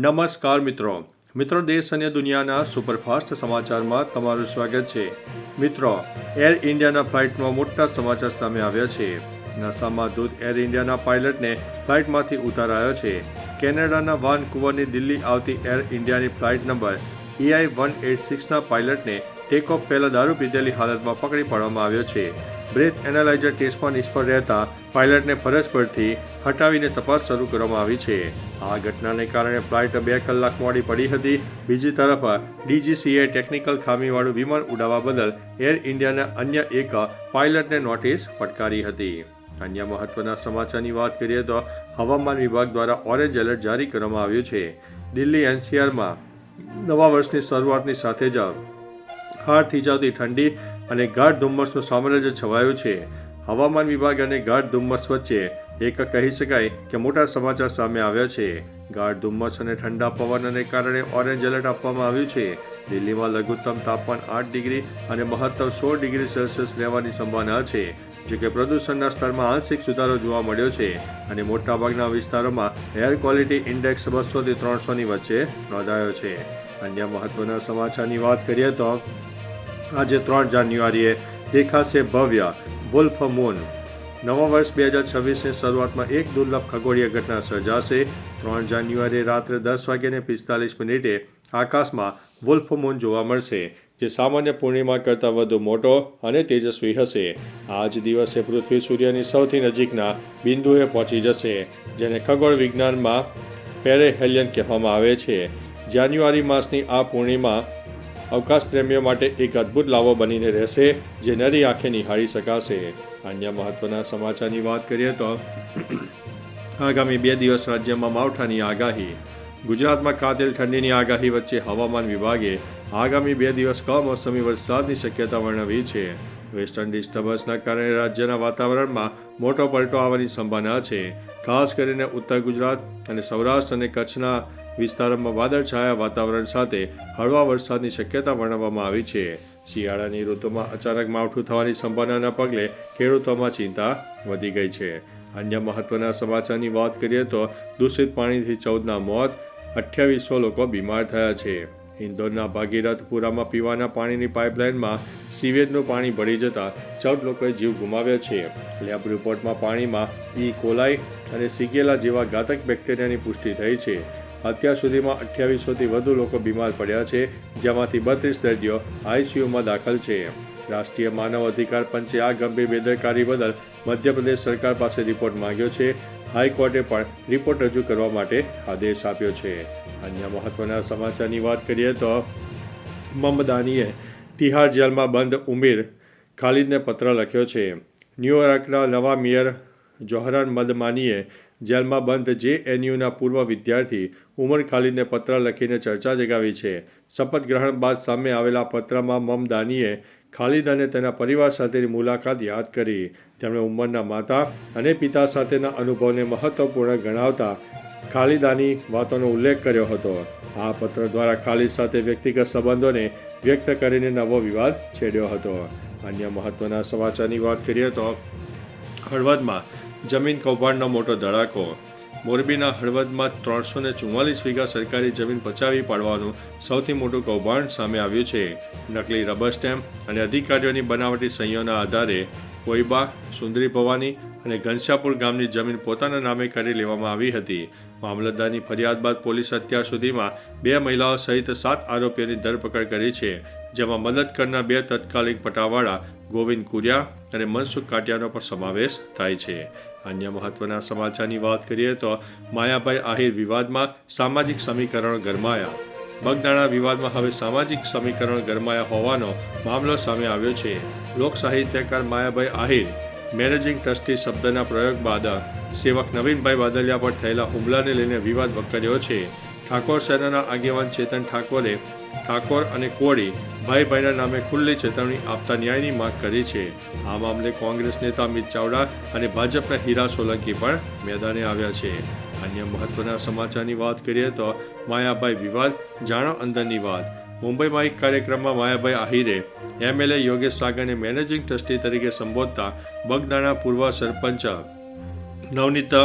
નમસ્કાર મિત્રો. મિત્રો, દેશ અને દુનિયાના સુપરફાસ્ટ સમાચારમાં તમારું સ્વાગત છે. મિત્રો, એર ઇન્ડિયાના ફ્લાઇટમાં મોટા સમાચાર સામે આવ્યા છે. નાસામાં દૂધ એર ઇન્ડિયાના પાયલટને ફ્લાઇટમાંથી ઉતારાયો છે. કેનેડાના વાનકુવરની દિલ્હી આવતી એર ઇન્ડિયાની flight number AI one eight સિક્સના પાયલટને ટેક ઓફ પહેલા દારૂ પીધેલી હાલતમાં પકડી પાડવામાં આવ્યો છે. બ્રેથ એનાલાઇઝર ટેસ્ટમાં નિષ્ફળ રહેતા પાયલટને ફરજ પરથી હટાવીને તપાસ શરૂ કરવામાં આવી છે. આ ઘટનાને કારણે ફ્લાઇટ બે કલાક મોડી પડી હતી. બીજી તરફ, ડીજીસીએ ટેકનિકલ ખામીવાળું વિમાન ઉડાવવા બદલ એર ઇન્ડિયાના અન્ય એક પાયલટને નોટિસ ફટકારી હતી. અન્ય મહત્વના સમાચારની વાત કરીએ તો હવામાન વિભાગ દ્વારા ઓરેન્જ એલર્ટ જારી કરવામાં આવ્યું છે. દિલ્હી એનસીઆરમાં નવા વર્ષની શરૂઆતની સાથે જ હાડ થીજાવતી ઠંડી અને ગાઢ ધુમ્મસનું સામ્રાજ્ય છવાયું છે. હવામાન વિભાગ અને ગાઢ ધુમ્મસ વચ્ચે એક કહી શકાય કે મોટા સમાચાર સામે આવ્યા છે. ગાઢ ધુમ્મસ અને ઠંડા પવનને કારણે ઓરેન્જ એલર્ટ આપવામાં આવ્યું છે. દિલ્હીમાં લઘુત્તમ તાપમાન આઠ ડિગ્રી અને મહત્તમ સોળ ડિગ્રી સેલ્સિયસ રહેવાની સંભાવના છે, જો કે પ્રદૂષણના સ્તરમાં આંશિક સુધારો જોવા મળ્યો છે. અને મોટાભાગના વિસ્તારોમાં એર ક્વોલિટી ઇન્ડેક્સ બસોથી ત્રણસોની વચ્ચે નોંધાયો છે. અન્ય મહત્વના સમાચારની વાત કરીએ તો આજે ત્રણ જાન્યુઆરીએ દેખાશે ભવ્ય વુલ્ફ મૂન નવા વર્ષ બે હજાર છવ્વીસની શરૂઆતમાં એક દુર્લભ ખગોળીય ઘટના સર્જાશે. ત્રણ જાન્યુઆરીએ રાત્રે દસ વાગ્યાને પિસ્તાલીસ મિનિટે આકાશમાં વુલ્ફ મૂન જોવા મળશે, જે સામાન્ય પૂર્ણિમા કરતાં વધુ મોટો અને તેજસ્વી હશે. આ જ દિવસે પૃથ્વી સૂર્યની સૌથી નજીકના બિંદુએ પહોંચી જશે, જેને ખગોળ વિજ્ઞાનમાં પેરેહેલિયન કહેવામાં આવે છે. જાન્યુઆરી માસની આ પૂર્ણિમા અવકાશ પ્રેમીઓ માટે એક અદ્ભુત લાવો બનીને રહેશે, જે નરી આંખે નિહાળી શકાશે. અન્ય મહત્વના સમાચારની વાત કરીએ તો, આગામી બે દિવસ રાજ્યમાં માવઠાની આગાહી. ગુજરાતમાં કાતિલ ઠંડીની આગાહી વચ્ચે હવામાન વિભાગે આગામી બે દિવસ કમોસમી વરસાદની શક્યતા વર્ણવી છે. વેસ્ટર્ન ડિસ્ટર્બન્સના કારણે રાજ્યના વાતાવરણમાં મોટો પલટો આવવાની સંભાવના છે. ખાસ કરીને ઉત્તર ગુજરાત અને સૌરાષ્ટ્ર અને કચ્છના વિસ્તારોમાં વાદળછાયા વાતાવરણ સાથે હળવા વરસાદની શક્યતા વર્ણવવામાં આવી છે. શિયાળાની ઋતુમાં અચાનક માવઠું થવાની સંભાવનાના પગલે ખેડૂતોમાં ચિંતા વધી ગઈ છે. અન્ય મહત્વના સમાચારની વાત કરીએ તો દૂષિત પાણીથી ચૌદના મોત, અઠ્યાવીસો લોકો બીમાર થયા છે. ઇન્દોરના ભાગીરથપુરામાં પીવાના પાણીની પાઇપલાઇનમાં સીવેજનું પાણી ભળી જતાં ચૌદ લોકોએ જીવ ગુમાવ્યા છે. લેબ રિપોર્ટમાં પાણીમાં ઈ કોલાઈ અને સિગેલા જેવા ઘાતક બેક્ટેરિયાની પુષ્ટિ થઈ છે. અત્યાર સુધીમાં અઠ્યાવીસોથી વધુ લોકો બીમાર પડ્યા છે, જેમાંથી બત્રીસ દર્દીઓ આઈસીયુમાં દાખલ છે. રાષ્ટ્રીય માનવ અધિકાર પંચે આ ગંભીર બેદરકારી બદલ મધ્યપ્રદેશ સરકાર પાસે રિપોર્ટ માંગ્યો છે. હાઈકોર્ટે પણ રિપોર્ટ રજૂ કરવા માટે આદેશ આપ્યો છે. અન્ય મહત્વના સમાચારની વાત કરીએ તો મમદાનીએ તિહાર જેલમાં બંધ ઉમેર ખાલિદને પત્ર લખ્યો છે. ન્યૂયોર્કના નવા મેયર જોહરાન મદમાનીએ જેલમાં બંધ જેએનયુના પૂર્વ વિદ્યાર્થી ઉમર ખાલીદને પત્ર લખીને ચર્ચા જગાવી છે. શપથ ગ્રહણ બાદ સામે આવેલા પત્રમાં મમદાનીએ ખાલિદ અને તેના પરિવાર સાથેની મુલાકાત યાદ કરી. તેમણે ઉંમરના માતા અને પિતા સાથેના અનુભવને મહત્વપૂર્ણ ગણાવતા ખાલિદાની વાતોનો ઉલ્લેખ કર્યો હતો. આ પત્ર દ્વારા ખાલિદ સાથે વ્યક્તિગત સંબંધોને વ્યક્ત કરીને નવો વિવાદ છેડ્યો હતો. અન્ય મહત્વના સમાચારની વાત કરીએ તો હળવદમાં જમીન કૌભાંડનો મોટો ધડાકો. મોરબીના હળવદમાં ત્રણસો ને ચુમ્માલીસ વીઘા સરકારી જમીન પચાવી પાડવાનું સૌથી મોટું કૌભાંડ સામે આવ્યું છે. નકલી રબર સ્ટેમ્પ અને અધિકારીઓની બનાવટી સહીઓના આધારે કોઈબા સુંદરી ભવાની અને ઘનશ્યાપુર ગામની જમીન પોતાના નામે કરી લેવામાં આવી હતી. મામલતદારની ફરિયાદ બાદ પોલીસ અત્યાર સુધીમાં બે મહિલાઓ સહિત સાત આરોપીઓની ધરપકડ કરી છે, જેમાં મદદ કરનાર બે તત્કાલિક પટાવાળા ગોવિંદ કુરિયા અને મનસુખ કાટિયાનો પણ સમાવેશ થાય છે. અન્ય મહત્વના સમાચારની વાત કરીએ તો માયાભાઈ આહિર વિવાદમાં સામાજિક સમીકરણ ગરમાયા. બગદાણા વિવાદમાં હવે સામાજિક સમીકરણ ગરમાયા હોવાનો મામલો સામે આવ્યો છે. લોક સાહિત્યકાર માયાભાઈ આહિર મેનેજિંગ ટ્રસ્ટી શબ્દના પ્રયોગ બાદ સેવક નવીનભાઈ બાદલિયા પર થયેલા હુમલાને લઈને વિવાદ વકર્યો છે. ઠાકોર સેનાના આગેવાન ચેતન ઠાકોરે ઠાકોર અને કોળી ભાઈ ભાઈના નામે ખુલ્લી ચેતવણી આપતા ન્યાયની માંગ કરી છે. આ મામલે કોંગ્રેસ નેતા અમિત ચાવડા અને ભાજપના હીરા સોલંકી પણ મેદાને આવ્યા છે. અન્ય મહત્વના સમાચારની વાત કરીએ તો માયાભાઈ વિવાદ, જાણો અંદરની વાત. મુંબઈમાં એક કાર્યક્રમમાં માયાભાઈ આહિરે એમએલએ યોગેશ સાગરને મેનેજિંગ ટ્રસ્ટી તરીકે સંબોધતા બગદાણા પૂર્વ સરપંચ નવનીત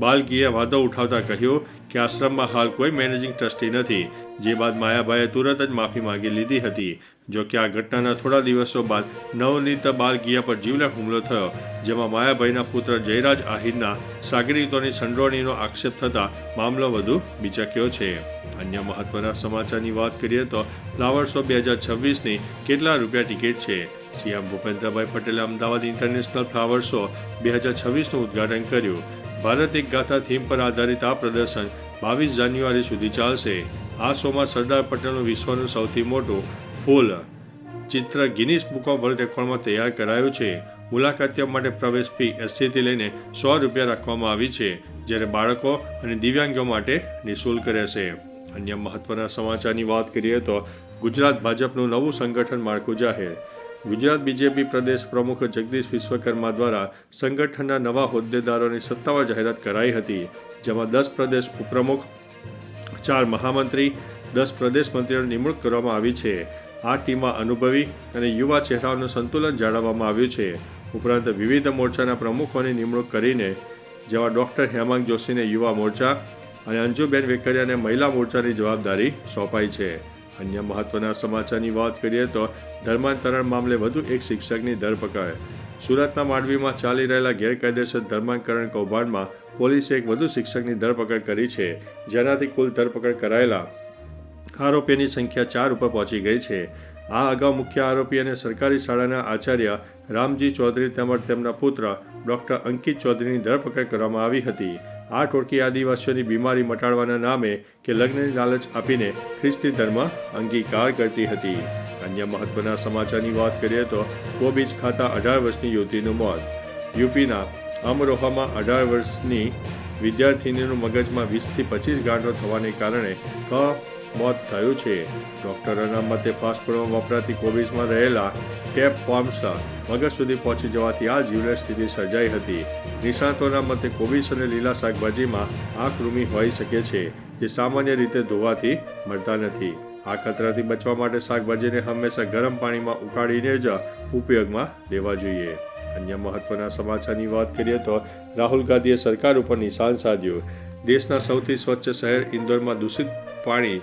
બાલગીએ વાદો ઉઠાવતા કહ્યું કે આશ્રમમાં હાલ કોઈ મેનેજિંગ ટ્રસ્ટી નથી. જે બાદ માયાભાઈએ તુરત જ માફી માંગી લીધી હતી. જો કે આ ઘટનાના થોડા દિવસો બાદ નવનીત બાલગિયા પર જીવલેણ હુમલો થયો, જેમાં માયાભાઈના પુત્ર જયરાજ આહિરના સાગરીતોની સંડોવણીનો આક્ષેપ થતાં મામલો વધુ બીચક્યો છે. અન્ય મહત્વના સમાચારની વાત કરીએ તો ફ્લાવર શો બે હજાર છવ્વીસની કેટલા રૂપિયા ટિકિટ છે? સીએમ ભૂપેન્દ્રભાઈ પટેલે અમદાવાદ ઇન્ટરનેશનલ ફ્લાવર શો બે હજાર છવ્વીસનું ઉદ્ઘાટન કર્યું. ભારત એક ગાથા થીમ પર આધારિત આ પ્રદર્શન બાવીસ જાન્યુઆરી સુધી ચાલશે. આ શોમાં સરદાર પટેલનું વિશ્વનું સૌથી મોટું ફૂલ ચિત્ર ગિનિસ બુક ઓફ વર્લ્ડ રેકોર્ડમાં તૈયાર કરાયું છે. મુલાકાતીઓ માટે પ્રવેશ ફી એસસીથી લઈને સો રૂપિયા રાખવામાં આવી છે, જ્યારે બાળકો અને દિવ્યાંગો માટે નિઃશુલ્ક રહેશે. અન્ય મહત્વના સમાચારની વાત કરીએ તો ગુજરાત ભાજપનું નવું સંગઠન માળખું જાહેર ગુજરાત બીજેપી પ્રદેશ પ્રમુખ જગદીશ વિશ્વકર્મા દ્વારા સંગઠનના નવા હોદ્દેદારોની સત્તાવાર જાહેરાત કરાઈ હતી, જેમાં દસ પ્રદેશ ઉપપ્રમુખ, ચાર મહામંત્રી, દસ પ્રદેશ મંત્રીઓની નિમણૂક કરવામાં આવી છે. આ ટીમમાં અનુભવી અને યુવા ચહેરાઓનું સંતુલન જાળવવામાં આવ્યું છે. ઉપરાંત વિવિધ મોરચાના પ્રમુખોની નિમણૂક કરીને જેવા ડૉક્ટર હેમાંગ જોશીને યુવા મોરચા અને અંજુબેન વેકરિયાને મહિલા મોરચાની જવાબદારી સોંપાઈ છે. અન્ય મહત્વના સમાચારની વાત કરીએ તો ધર્માંતરણ મામલે વધુ એક શિક્ષકની ધરપકડ સુરતના માંડવીમાં ચાલી રહેલા ગેરકાયદેસર ધર્માંકરણ કૌભાંડમાં પોલીસે એક વધુ શિક્ષકની ધરપકડ કરી છે, જેનાથી કુલ ધરપકડ કરાયેલા આરોપીની સંખ્યા ચાર ઉપર પહોંચી ગઈ છે. આ અગાઉ મુખ્ય આરોપી અને સરકારી શાળાના આચાર્ય રામજી ચૌધરી તેમજ તેમના પુત્ર ડૉક્ટર અંકિત ચૌધરીની ધરપકડ કરવામાં આવી હતી. આ ટોળકી આદિવાસીઓની બીમારી મટાડવાના નામે કે લગ્નની લાલચ આપીને ખ્રિસ્તી ધર્મ અંગીકાર કરતી હતી. અન્ય મહત્વના સમાચારની વાત કરીએ તો કોબીજ ખાતા અઢાર વર્ષની યુવતીનું મોત. યુપીના અમરોહામાં અઢાર વર્ષની વિદ્યાર્થીનીનું મગજમાં વીસથી પચીસ ગાંઠો થવાને કારણે ક મોત થયું છે. ડૉક્ટરોના મતે ફાસ્ટફૂડમાં વપરાતી કોબીઝમાં રહેલા ટેપ ફોર્મ્સ મગજ સુધી પહોંચી જવાથી આ જીવલેણ સ્થિતિ સર્જાઈ હતી. નિષ્ણાતોના મતે કોબીજ અને લીલા શાકભાજીમાં આ કૃમિ હોઈ શકે છે, જે સામાન્ય રીતે ધોવાથી મળતા નથી. આ ખતરાથી બચવા માટે શાકભાજીને હંમેશા ગરમ પાણીમાં ઉકાળીને જ ઉપયોગમાં લેવા જોઈએ. અન્ય મહત્વના સમાચારની વાત કરીએ તો રાહુલ ગાંધીએ સરકાર ઉપર નિશાન સાધ્યું. દેશના સૌથી સ્વચ્છ શહેર ઇન્દોરમાં દૂષિત પાણી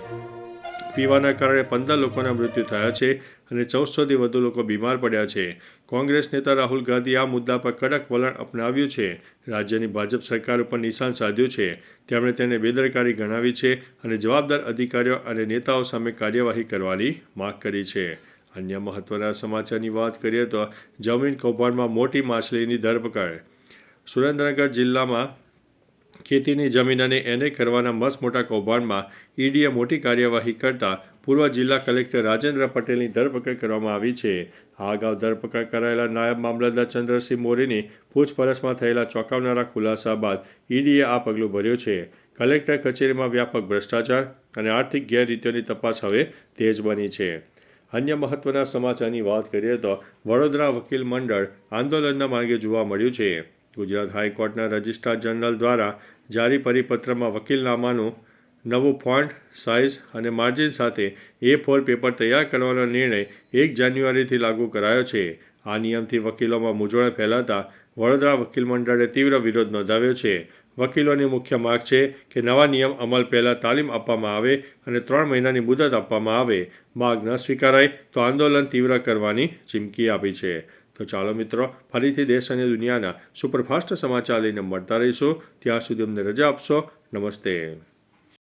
પીવાના કારણે પંદર લોકોના મૃત્યુ થયા છે અને ચૌદસોથી વધુ લોકો બીમાર પડ્યા છે. કોંગ્રેસ નેતા રાહુલ ગાંધી આ મુદ્દા પર કડક વલણ અપનાવ્યું છે. રાજ્યની ભાજપ સરકાર ઉપર નિશાન સાધ્યું છે. તેમણે તેને બેદરકારી ગણાવી છે અને જવાબદાર અધિકારીઓ અને નેતાઓ સામે કાર્યવાહી કરવાની માંગ કરી છે. અન્ય મહત્વના સમાચારની વાત કરીએ તો જમીન કૌભાંડમાં મોટી માછલીની ધરપકડ. સુરેન્દ્રનગર જિલ્લામાં ખેતીની જમીન અને એને કરવાના મસ મોટા કૌભાંડમાં ઈડીએ મોટી કાર્યવાહી કરતા પૂર્વ જિલ્લા કલેક્ટર રાજેન્દ્ર પટેલની ધરપકડ કરવામાં આવી છે. આ અગાઉ ધરપકડ કરાયેલા નાયબ મામલતદાર ચંદ્રસિંહ મોરીની પૂછપરછમાં થયેલા ચોંકાવનારા ખુલાસા બાદ ઈડીએ આ પગલું ભર્યું છે. કલેક્ટર કચેરીમાં વ્યાપક ભ્રષ્ટાચાર અને આર્થિક ગેરરીતિઓની તપાસ હવે તેજ બની છે. અન્ય મહત્વના સમાચારની વાત કરીએ તો વડોદરા વકીલ મંડળ આંદોલનના માર્ગે જોવા મળ્યું છે. ગુજરાત હાઈકોર્ટના રજિસ્ટ્રાર જનરલ દ્વારા જારી પરિપત્રમાં વકીલનામાનું નવું ફોન્ટ, સાઇઝ અને માર્જિન સાથે એ ફોર પેપર તૈયાર કરવાનો નિર્ણય એક જાન્યુઆરીથી લાગુ કરાયો છે. આ નિયમથી વકીલોમાં મૂંઝવણ ફેલાતા વડોદરા વકીલ મંડળે તીવ્ર વિરોધ નોંધાવ્યો છે. વકીલોની મુખ્ય માગ છે કે નવા નિયમ અમલ પહેલાં તાલીમ આપવામાં આવે અને ત્રણ મહિનાની મુદત આપવામાં આવે. માગ ન સ્વીકારાય તો આંદોલન તીવ્ર કરવાની ચીમકી આપી છે. તો ચાલો મિત્રો, ફરીથી દેશ અને દુનિયાના સુપરફાસ્ટ સમાચાર લઈને મળતા રહીશું. ત્યાં સુધી અમને રજા આપશો. નમસ્તે.